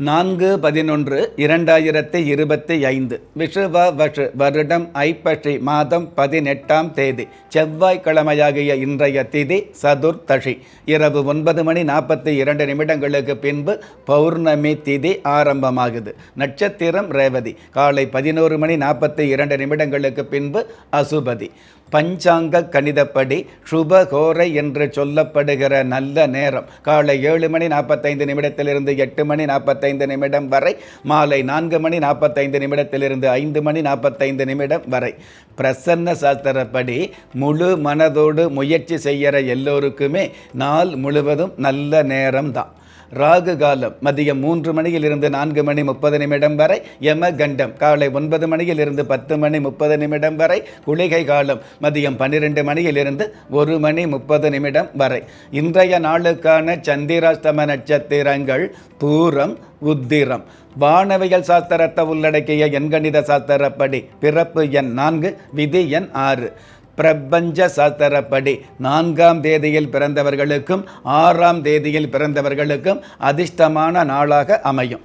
நான்கு பதினொன்று இரண்டாயிரத்தி இருபத்தி ஐந்து. விஷுவ வஷு வருடம் ஐப்பசி மாதம் பதினெட்டாம் தேதி செவ்வாய்க்கிழமையாகிய இன்றைய திதி சதுர்த்தஷி இரவு ஒன்பது மணி நாற்பத்தி இரண்டு நிமிடங்களுக்கு பின்பு பௌர்ணமி திதி ஆரம்பமாகுது. நட்சத்திரம் ரேவதி. காலை பதினோரு மணி நாற்பத்தி இரண்டு நிமிடங்களுக்கு பின்பு அசுபதி. பஞ்சாங்க கணிதப்படி சுபகோரை என்று சொல்லப்படுகிற நல்ல நேரம். காலை ஏழு மணி நாற்பத்தைந்து நிமிடத்திலிருந்து எட்டு மணி நாற்பத்தைந்து நிமிடம் வரை மாலை நான்கு மணி நாற்பத்தைந்து நிமிடத்திலிருந்து ஐந்து மணி நாற்பத்தைந்து நிமிடம் வரை. பிரசன்ன சாஸ்திரப்படி முழு மனதோடு முயற்சி செய்கிற எல்லோருக்குமே நாள் முழுவதும் நல்ல நேரம்தான். ராகு காலம் மதியம் மூன்று மணியிலிருந்து நான்கு மணி முப்பது நிமிடம் வரை யம கண்டம் காலை ஒன்பது மணியிலிருந்து பத்து மணி முப்பது நிமிடம் வரை குளிகை காலம். மதியம் பன்னிரெண்டு மணியிலிருந்து ஒரு மணி முப்பது நிமிடம் வரை. இன்றைய நாளுக்கான சந்திராஷ்டம நட்சத்திரங்கள் பூரம் உத்திரம். வானவியல் சாஸ்திரத்தை உள்ளடக்கிய எண்கணித சாஸ்திரப்படி பிறப்பு எண் நான்கு விதி எண் ஆறு. பிரபஞ்ச சாஸ்திரப்படி நான்காம் தேதியில் பிறந்தவர்களுக்கும் ஆறாம் தேதியில் பிறந்தவர்களுக்கும் அதிர்ஷ்டமான நாளாக அமையும்.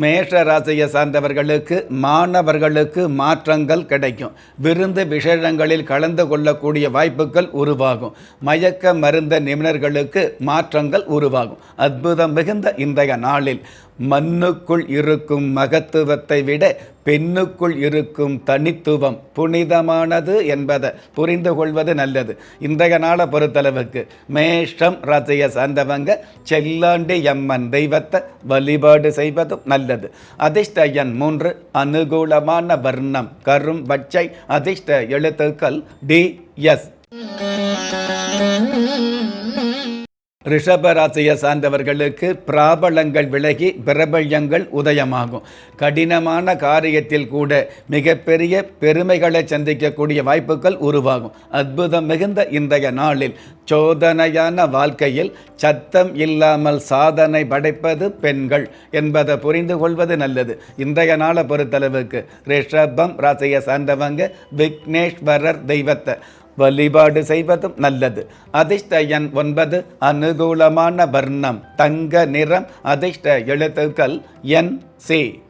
மேஷ ராசியை சார்ந்தவர்களுக்கு மாணவர்களுக்கு மாற்றங்கள் கிடைக்கும். விருந்து விசேஷங்களில் கலந்து கொள்ளக்கூடிய வாய்ப்புகள் உருவாகும். மயக்க மருந்த நிபுணர்களுக்கு மாற்றங்கள் உருவாகும். அற்புதம் மிகுந்த இன்றைய நாளில். மண்ணுக்குள் இருக்கும் மகத்துவத்தை விட பெண்ணுக்குள் இருக்கும் தனித்துவம் புனிதமானது என்பதை புரிந்து கொள்வது நல்லது. இன்றைய நாளை பொறுத்தளவுக்கு மேஷம் ரசைய சார்ந்தவங்க செல்லாண்டி எம்மன் தெய்வத்தை வழிபாடு செய்வதும் நல்லது. அதிர்ஷ்ட எண் மூன்று அனுகூலமான வர்ணம் கரும் பச்சை அதிர்ஷ்ட எழுத்துக்கள் டி எஸ். ரிஷப ராசியை சார்ந்தவர்களுக்கு பிராபலங்கள் விலகி பிரபல்யங்கள் உதயமாகும். கடினமான காரியத்தில் கூட மிகப்பெரிய பெருமைகளை சந்திக்கக்கூடிய வாய்ப்புகள் உருவாகும். அற்புதம் மிகுந்த இன்றைய நாளில் சோதனையான வாழ்க்கையில் சத்தம் இல்லாமல் சாதனை படைப்பது பெண்கள் என்பதை புரிந்து கொள்வது நல்லது. இன்றைய நாளை பொறுத்தளவுக்கு ரிஷபம் ராசியை சார்ந்தவங்க விக்னேஸ்வரர் தெய்வத்தை வழிபாடு செய்வதும் நல்லது. அதிர்ஷ்ட எண் ஒன்பது அனுகூலமான வர்ணம் தங்க நிறம் அதிர்ஷ்ட எழுத்துக்கள் என் சி.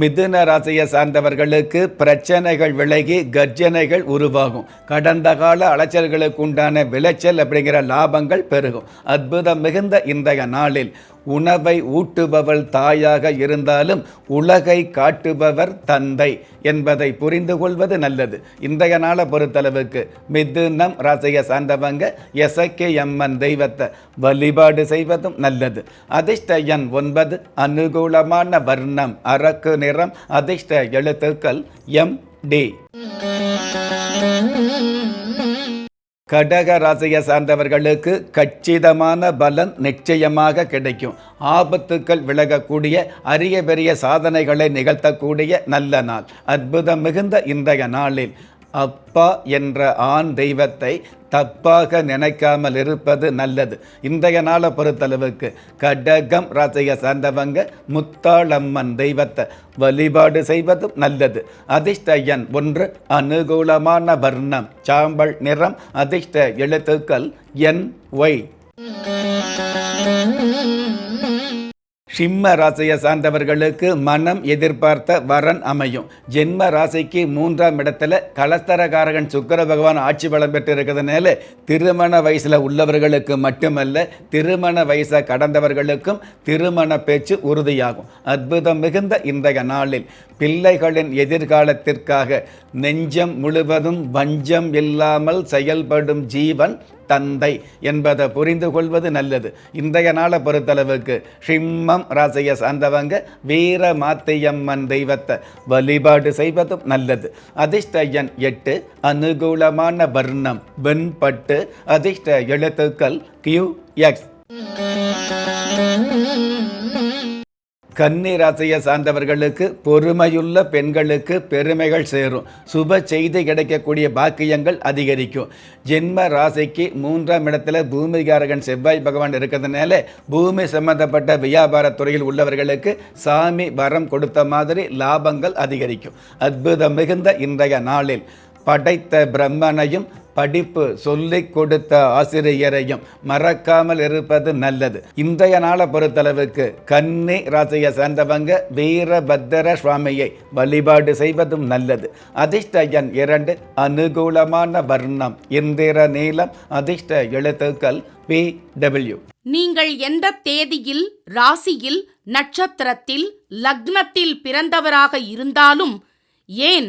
மிதுன ராசியை சார்ந்தவர்களுக்கு பிரச்சனைகள் விலகி கர்ஜனைகள் உருவாகும். கடந்த கால அலைச்சல்களுக்கு உண்டான விளைச்சல் அப்படிங்கிற லாபங்கள் பெருகும். அற்புதம் மிகுந்த இன்றைய நாளில். உணவை ஊட்டுபவள் தாயாக இருந்தாலும் உலகை காட்டுபவர் தந்தை என்பதை புரிந்து கொள்வது நல்லது. இன்றைய நாளை பொறுத்தளவுக்கு மிதுனம் ராசியை சார்ந்தவங்க எசக்கே எம்மன் தெய்வத்தை வழிபாடு செய்வதும் நல்லது. அதிர்ஷ்ட எண் ஒன்பது அனுகூலமான வர்ணம் அரக்கு நிறம் அதிர்ஷ்ட எழுத்துக்கள் எம் டி. கடக ராசியை சார்ந்தவர்களுக்கு கச்சிதமான பலன் நிச்சயமாக கிடைக்கும். ஆபத்துக்கள் விலகக்கூடிய அரிய பெரிய சாதனைகளை நிகழ்த்தக்கூடிய நல்ல நாள். அற்புதம் மிகுந்த இன்றைய நாளில். அப்பா என்ற ஆண் தெய்வத்தை தப்பாக நினைக்காமல் இருப்பது நல்லது. இன்றைய நாளை பொறுத்தளவுக்கு கடகம் ராசியை சார்ந்தவங்க முத்தாளம்மன் தெய்வத்தை வழிபாடு செய்வதும் நல்லது. அதிர்ஷ்ட எண் ஒன்று அனுகூலமான வர்ணம் சாம்பல் நிறம் அதிர்ஷ்ட எழுத்துக்கள் என் ஒய். சிம்ம ராசியை சார்ந்தவர்களுக்கு மனம் எதிர்பார்த்த வரன் அமையும். ஜென்ம ராசிக்கு மூன்றாம் இடத்துல கலஸ்தரகாரகன் சுக்கிர பகவான் ஆட்சி பலம் பெற்று இருக்கிறதுனால திருமண வயசில் உள்ளவர்களுக்கு மட்டுமல்ல திருமண வயசை கடந்தவர்களுக்கும் திருமண பேச்சு உறுதியாகும். அற்புதம் மிகுந்த இன்றைய நாளில் பிள்ளைகளின் எதிர்காலத்திற்காக நெஞ்சம் முழுவதும் வஞ்சம் இல்லாமல் செயல்படும் ஜீவன் தந்தை என்பதை புரிந்து கொள்வது நல்லது. இன்றைய நாளை பொறுத்தளவுக்கு சிம்மம் ராசியை சார்ந்தவங்க வீர மாத்தையம்மன் தெய்வத்தை வழிபாடு செய்வதும் நல்லது. அதிர்ஷ்ட எண் எட்டு அனுகூலமான வர்ணம் வெண்பட்டு அதிர்ஷ்ட எழுத்துக்கள் கியூ எக்ஸ் கன்னி ராசியை சார்ந்தவர்களுக்கு பொறுமையுள்ள பெண்களுக்கு பெருமைகள் சேரும். சுப செய்தி கிடைக்கக்கூடிய பாக்கியங்கள் அதிகரிக்கும். ஜென்ம ராசிக்கு மூன்றாம் இடத்துல பூமிகாரகன் செவ்வாய் பகவான் இருக்கிறதுனால பூமி சம்பந்தப்பட்ட வியாபார துறையில் உள்ளவர்களுக்கு சாமி வரம் கொடுத்த மாதிரி லாபங்கள் அதிகரிக்கும். அற்புதம் மிகுந்த இன்றைய நாளில். படைத்த பிரம்மனையும் படிப்பு சொல்லிக் கொடுத்த ஆசிரியரையும் மறக்காமல் இருப்பது நல்லது. இன்றைய நாளை பொறுத்தளவுக்கு கன்னி ராசியை சேர்ந்தவங்க வீரபத்திர சுவாமியை வழிபாடு செய்வதும் நல்லது. அதிர்ஷ்ட எண் இரண்டு அனுகூலமான வர்ணம் இந்திர நீளம் அதிர்ஷ்ட எழுத்துக்கள் பி டபிள்யூ நீங்கள் எந்த தேதியில் ராசியில் நட்சத்திரத்தில் லக்னத்தில் பிறந்தவராக இருந்தாலும் ஏன்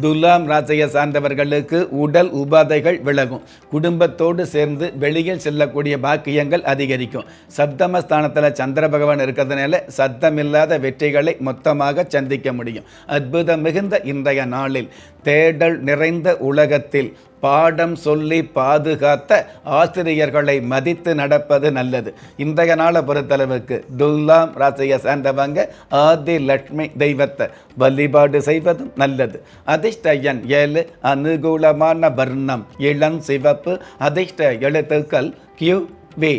துலாம் ராசியை சார்ந்தவர்களுக்கு உடல் உபாதைகள் விலகும். குடும்பத்தோடு சேர்ந்து வெளியில் செல்லக்கூடிய பாக்கியங்கள் அதிகரிக்கும். சப்தமஸ்தானத்தில் சந்திர பகவான் இருக்கிறதுனால சத்தமில்லாத வெற்றிகளை மொத்தமாக சந்திக்க முடியும். அற்புதம் மிகுந்த இன்றைய நாளில். தேடல் நிறைந்த உலகத்தில் பாடம் சொல்லி பாதுகாத்த ஆசிரியர்களை மதித்து நடப்பது நல்லது. இன்றைய நாளை பொறுத்தளவுக்கு துல்லாம் ராசியை சேர்ந்தவங்க ஆதி லட்சுமி தெய்வத்தை வழிபாடு செய்வதும் நல்லது. அதிர்ஷ்ட எண் ஏழு அனுகூலமான வர்ணம் இளம் சிவப்பு. அதிர்ஷ்ட எழுத்துக்கள் கியூ வி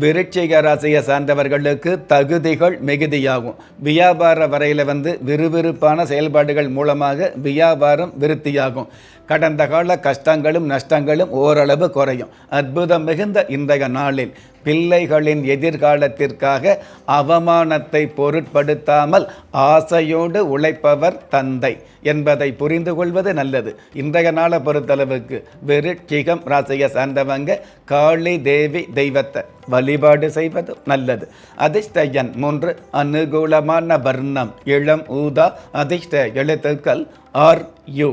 விருட்சிக ராசியை சார்ந்தவர்களுக்கு தகுதிகள் மிகுதியாகும். வியாபார வரையில் வந்து விறுவிறுப்பான செயல்பாடுகள் மூலமாக வியாபாரம் விருத்தியாகும். கடந்த கால கஷ்டங்களும் நஷ்டங்களும் ஓரளவு குறையும். அற்புதம் மிகுந்த இன்றைய நாளில். பிள்ளைகளின் எதிர்காலத்திற்காக அவமானத்தை பொருட்படுத்தாமல் ஆசையோடு உழைப்பவர் தந்தை என்பதை புரிந்து கொள்வது நல்லது. இன்றைய நாளை பொறுத்தளவுக்கு விருட்சிகம் ராசியை சார்ந்தவங்க காளி தேவி தெய்வத்தை வழிபாடு செய்வது நல்லது. அதிர்ஷ்டயன் மூன்று அனுகூலமான வர்ணம் இளம் ஊதா அதிர்ஷ்ட எழுத்துக்கள் ஆர் யூ.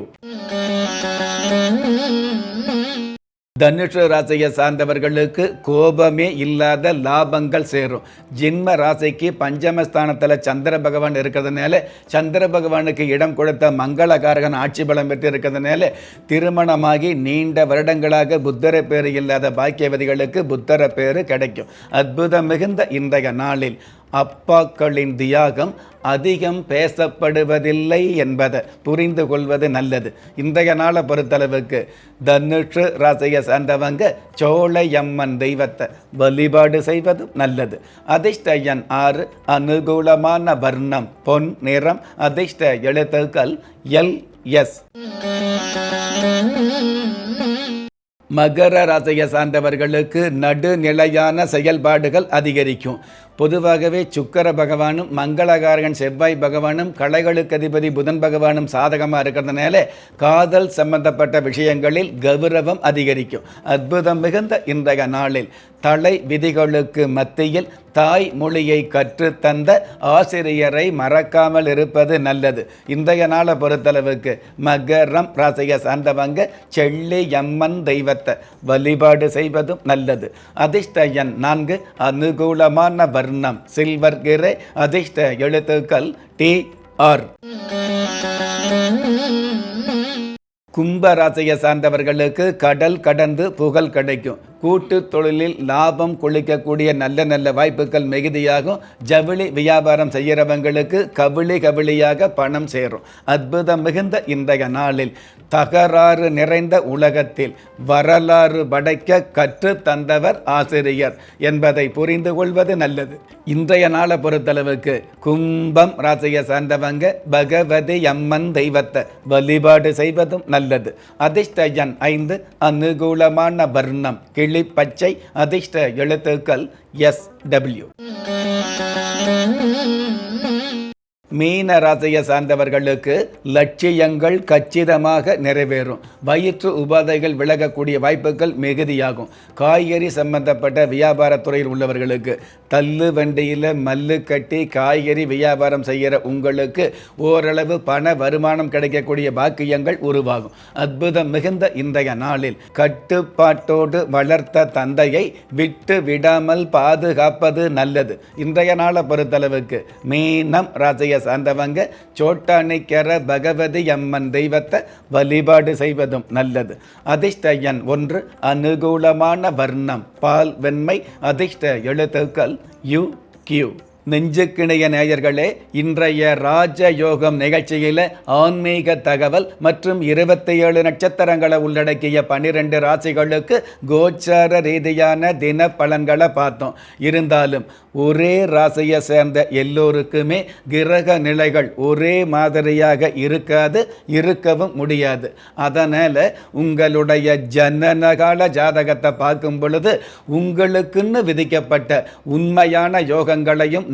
தனுஷ ராசியை சார்ந்தவர்களுக்கு கோபமே இல்லாத லாபங்கள் சேரும். ஜென்ம ராசிக்கு பஞ்சமஸ்தானத்தில் சந்திர பகவான் இருக்கிறதுனால சந்திர பகவானுக்கு இடம் கொடுத்த மங்களகாரகன் ஆட்சி பலம் பெற்று இருக்கிறதுனால திருமணமாகி நீண்ட வருடங்களாக புத்தர பேர் இல்லாத பாக்கியவதிகளுக்கு புத்தர பேர் கிடைக்கும். அற்புதம் மிகுந்த இன்றைய நாளில். அப்பாக்களின் தியாகம் அதிகம் பேசப்படுவதில்லை என்பதை புரிந்து கொள்வது நல்லது. இன்றைய நாளை பொறுத்தளவுக்கு தனுஷு ராசியை சார்ந்தவங்க சோழையம்மன் தெய்வத்தை வழிபாடு செய்வதும் நல்லது. அதிர்ஷ்ட எண் ஆறு அனுகூலமான வர்ணம் பொன் நிறம் அதிர்ஷ்ட எழுத்துக்கள் எல் எஸ். மகர ராசியை சார்ந்தவர்களுக்கு நடுநிலையான செயல்பாடுகள் அதிகரிக்கும். பொதுவாகவே சுக்கர பகவானும் மங்களகாரகன் செவ்வாய் பகவானும் கலைகளுக்கு அதிபதி புதன் பகவானும் சாதகமாக இருக்கிறதுனால காதல் சம்பந்தப்பட்ட விஷயங்களில் கௌரவம் அதிகரிக்கும். அற்புதம் மிகுந்த இன்றைய நாளில் தலை விதிகளுக்கு மத்தியில் தாய் மொழியை கற்றுத்தந்த ஆசிரியரை மறக்காமல் இருப்பது நல்லது. இன்றைய நாளை பொறுத்தளவுக்கு மகரம் ராசியை சார்ந்தவங்க செல்லி எம்மன் தெய்வத்தை வழிபாடு செய்வதும் நல்லது. அதிர்ஷ்ட எண் நான்கு அனுகூலமான வர்ணம். சில்வர் கிரை அதிர்ஷ்ட எழுத்துக்கள் டி ஆர். கும்ப ராசியை சார்ந்தவர்களுக்கு கடல் கடந்து புகழ் கிடைக்கும். கூட்டு தொழிலில் லாபம் கொளிக்கக்கூடிய நல்ல நல்ல வாய்ப்புகள் மிகுதியாகும். ஜவுளி வியாபாரம் செய்கிறவங்களுக்கு கவிழி கவிழியாக பணம் சேரும். அற்புதம் மிகுந்த இன்றைய நாளில் தகராறு நிறைந்த உலகத்தில் வரலாறு படைக்க கற்று தந்தவர் ஆசிரியர் என்பதை புரிந்து கொள்வது நல்லது. இன்றைய நாளை பொறுத்தளவுக்கு கும்பம் ராசியை சார்ந்தவங்க பகவதி அம்மன் தெய்வத்தை வழிபாடு செய்வதும் நல்லது. அதிர்ஷ்டஜன் ஐந்து அனுகூலமான வர்ணம் கிளி பச்சை அதிர்ஷ்ட எழுத்துக்கள் எஸ் டபிள்யூ மீன ராசியை சார்ந்தவர்களுக்கு லட்சியங்கள் கச்சிதமாக நிறைவேறும். வயிற்று உபாதைகள் விலகக்கூடிய வாய்ப்புகள் மிகுதியாகும். காய்கறி சம்பந்தப்பட்ட வியாபாரத்துறையில் உள்ளவர்களுக்கு தள்ளு வண்டியில் மல்லு கட்டி காய்கறி வியாபாரம் செய்கிற உங்களுக்கு ஓரளவு பண வருமானம் கிடைக்கக்கூடிய பாக்கியங்கள் உருவாகும். அற்புதம் மிகுந்த இன்றைய நாளில் கட்டுப்பாட்டோடு வளர்த்த தந்தையை விட்டு விடாமல் பாதுகாப்பது நல்லது. இன்றைய நாளை பொறுத்தளவுக்கு மீனம் ராசியை சார்ந்தவங்க சோட்டானிக்கர பகவதி அம்மன் தெய்வத்தை வழிபாடு செய்வதும் நல்லது. அதிர்ஷ்ட எண் ஒன்று அனுகூலமான வர்ணம். பால் வெண்மை அதிர்ஷ்ட எழுத்துக்கள் யு கியூ நெஞ்சுக்கிணைய நேயர்களே இன்றைய ராஜயோகம் நிகழ்ச்சியில் ஆன்மீக தகவல் மற்றும் இருபத்தி ஏழு நட்சத்திரங்களை உள்ளடக்கிய பன்னிரெண்டு ராசிகளுக்கு கோச்சார ரீதியான தின பலன்களை பார்த்தோம். இருந்தாலும் ஒரே ராசியை சேர்ந்த எல்லோருக்குமே கிரக நிலைகள் ஒரே மாதிரியாக இருக்காது இருக்கவும் முடியாது. அதனால் உங்களுடைய ஜனனகால ஜாதகத்தை பார்க்கும் பொழுது உங்களுக்குன்னு விதிக்கப்பட்ட உண்மையான யோகங்களையும்